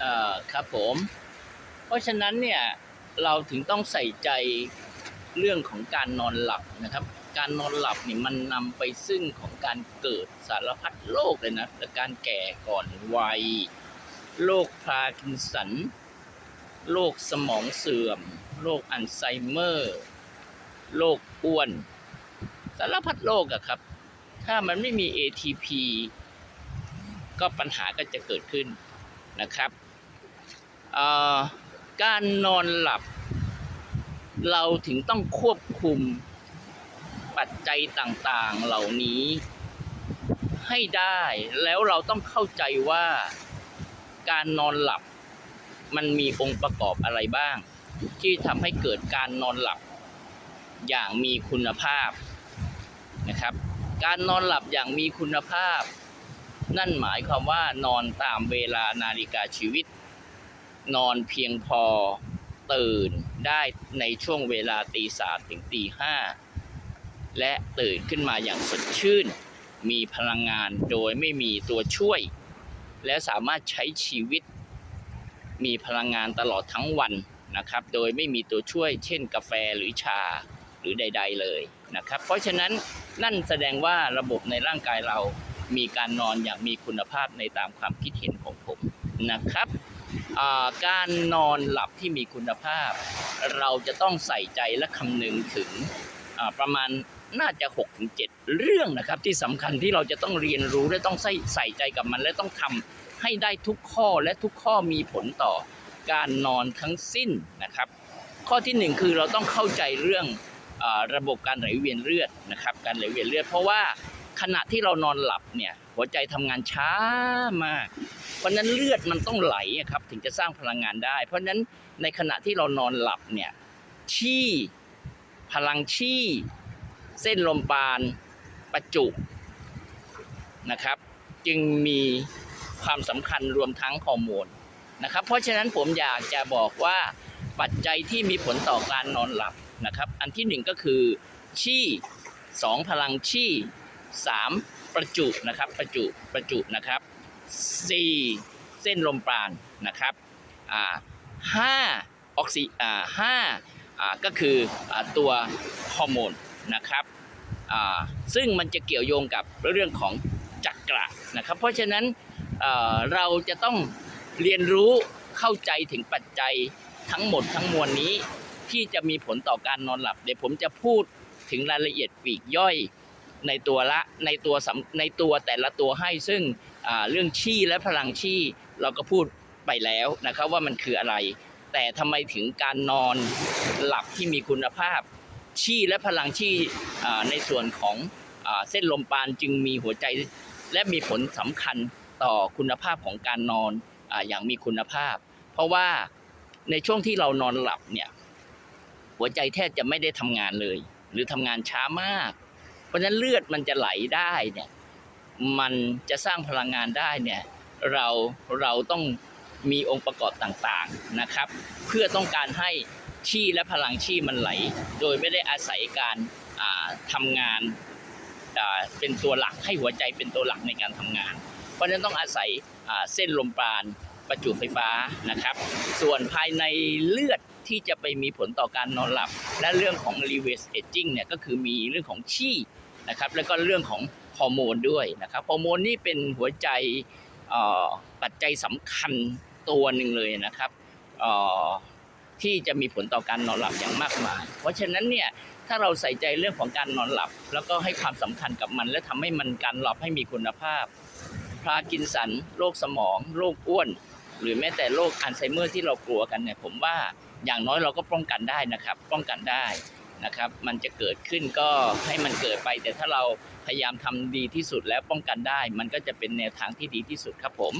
เอ่อครับผม เพราะฉะนั้นเนี่ยเราถึงต้องใส่ใจเรื่องของการนอนหลับนะครับ การนอนหลับนี่มันนำไปซึ่งของการเกิดสารพัดโรคเลยนะและการแก่ก่อนวัยโรคพาร์กินสันโรคสมองเสื่อมโรคอัลไซเมอร์โรคอ้วน สารพัดโรคอะครับ ถ้ามันไม่มี ATP ก็ปัญหาก็จะเกิดขึ้นนะครับ การนอนหลับ เราถึงต้องควบคุมปัจจัยต่างๆเหล่านี้ ให้ได้แล้วเราต้องเข้าใจว่าการนอนหลับ มันมีองค์ประกอบอะไรบ้าง ที่ทำให้เกิดการนอนหลับอย่างมีคุณภาพนะครับ การนอนหลับอย่างมีคุณภาพ นั่นหมายความว่านอนตามเวลานาฬิกาชีวิต นอนเพียงพอตื่นได้ในช่วงเวลาตีสามถึงตีห้าและตื่นขึ้นมาอย่างสดชื่น มีพลังงานโดยไม่มีตัวช่วย และสามารถใช้ชีวิต มีพลังงานตลอดทั้งวันนะครับ โดยไม่มีตัวช่วย เช่นกาแฟหรือชาหรือใด ๆเลยนะครับ เพราะฉะนั้นนั่นแสดงว่าระบบในร่างกายเรามีการนอนอย่างมีคุณภาพในตามความคิดเห็นของผมนะครับ การนอนหลับที่มีคุณภาพ เราจะต้องใส่ใจและคำนึงถึงประมาณน่าจะ6-7เรื่องนะครับ ที่สำคัญที่เราจะต้องเรียนรู้และต้องใส่ใส่ใจกับมันและต้องทำให้ได้ทุกข้อและทุกข้อมีผลต่อการนอนทั้งสิ้นนะครับ ข้อที่หนึ่งคือเราต้องเข้าใจเรื่องอาระบบการไหลเวียนเลือดนะครับ การไหลเวียนเลือดเพราะว่า ขณะที่เรานอนหลับเนี่ยหัวใจทำงานช้ามาก เพราะนั้นเลือดมันต้องไหลครับถึงจะสร้างพลังงานได้ เพราะฉะนั้นในขณะที่เรานอนหลับเนี่ยชี่พลังชี่เส้นลมปานประจุนะครับ จึงมีความสำคัญรวมทั้งฮอร์โมนนะครับ เพราะฉะนั้นผมอยากจะบอกว่าปัจจัยที่มีผลต่อการนอนหลับนะครับ อันที่หนึ่งก็คือชี่สองพลังชี่ สามประจุนะครับประจุประจุนะครับสี่เส้นลมปราณนะครับอ่าห้าออกซิอ่าห้าอ่าก็คืออ่าตัวฮอร์โมนนะครับอ่าซึ่งมันจะเกี่ยวโยงกับเรื่องของจักระนะครับ เพราะฉะนั้นเอ่อเราจะต้องเรียนรู้เข้าใจถึงปัจจัยทั้งหมดทั้งมวลนี้ที่จะมีผลต่อการนอนหลับ เดี๋ยวผมจะพูดถึงรายละเอียดปีกย่อย ในตัวละในตัวสำในตัวแต่ละตัวให้ซึ่งเรื่องชี่และพลังชี่เราก็พูดไปแล้วนะครับว่ามันคืออะไร แต่ทำไมถึงการนอนหลับที่มีคุณภาพชี่และพลังชี่อ่าในส่วนของอเส้นลมปานจึงมีหัวใจและมีผลสำคัญต่อคุณภาพของการนอนออย่างมีคุณภาพ เพราะว่าในช่วงที่เรานอนหลับเนี่ยหัวใจแทบจะไม่ได้ทำงานเลย หรือทำงานช้ามาก เพราะฉะนั้นเลือดมันจะไหลได้เนี่ยมันจะสร้างพลังงานได้เนี่ยเราเราต้องมีองค์ประกอบต่างๆนะครับ เพื่อต้องการให้ชี่และพลังชี่มันไหล โดยไม่ได้อาศัยการอ่าทำงานเป็นตัวหลักให้หัวใจเป็นตัวหลักในการทำงาน เพราะฉะนั้นต้องอาศัยเส้นลมปราณประจุไฟฟ้านะครับ ส่วนภายในเลือดที่จะไปมีผลต่อการนอนหลับ และเรื่องของ reverse aging เนี่ยก็คือมีเรื่องของชี่ นะครับ แล้วก็เรื่องของฮอร์โมนด้วยนะครับฮอร์โมนนี่เป็นหัวใจปัจจัยสำคัญตัวหนึ่งเลยนะครับที่จะมีผลต่อการนอนหลับอย่างมากมาย เพราะฉะนั้นเนี่ยถ้าเราใส่ใจเรื่องของการนอนหลับ แล้วก็ให้ความสำคัญกับมัน และทำให้มันการหลับให้มีคุณภาพ พาร์กินสันโรคสมองโรคอ้วน หรือแม้แต่โรคอัลไซเมอร์ที่เรากลัวกันเนี่ยผมว่าอย่างน้อยเราก็ป้องกันได้นะครับ ป้องกันได้ นะครับ มันจะเกิดขึ้นก็ให้มันเกิดไป แต่ถ้าเราพยายามทำดีที่สุดแล้วป้องกันได้ มันก็จะเป็นแนวทางที่ดีที่สุดครับผม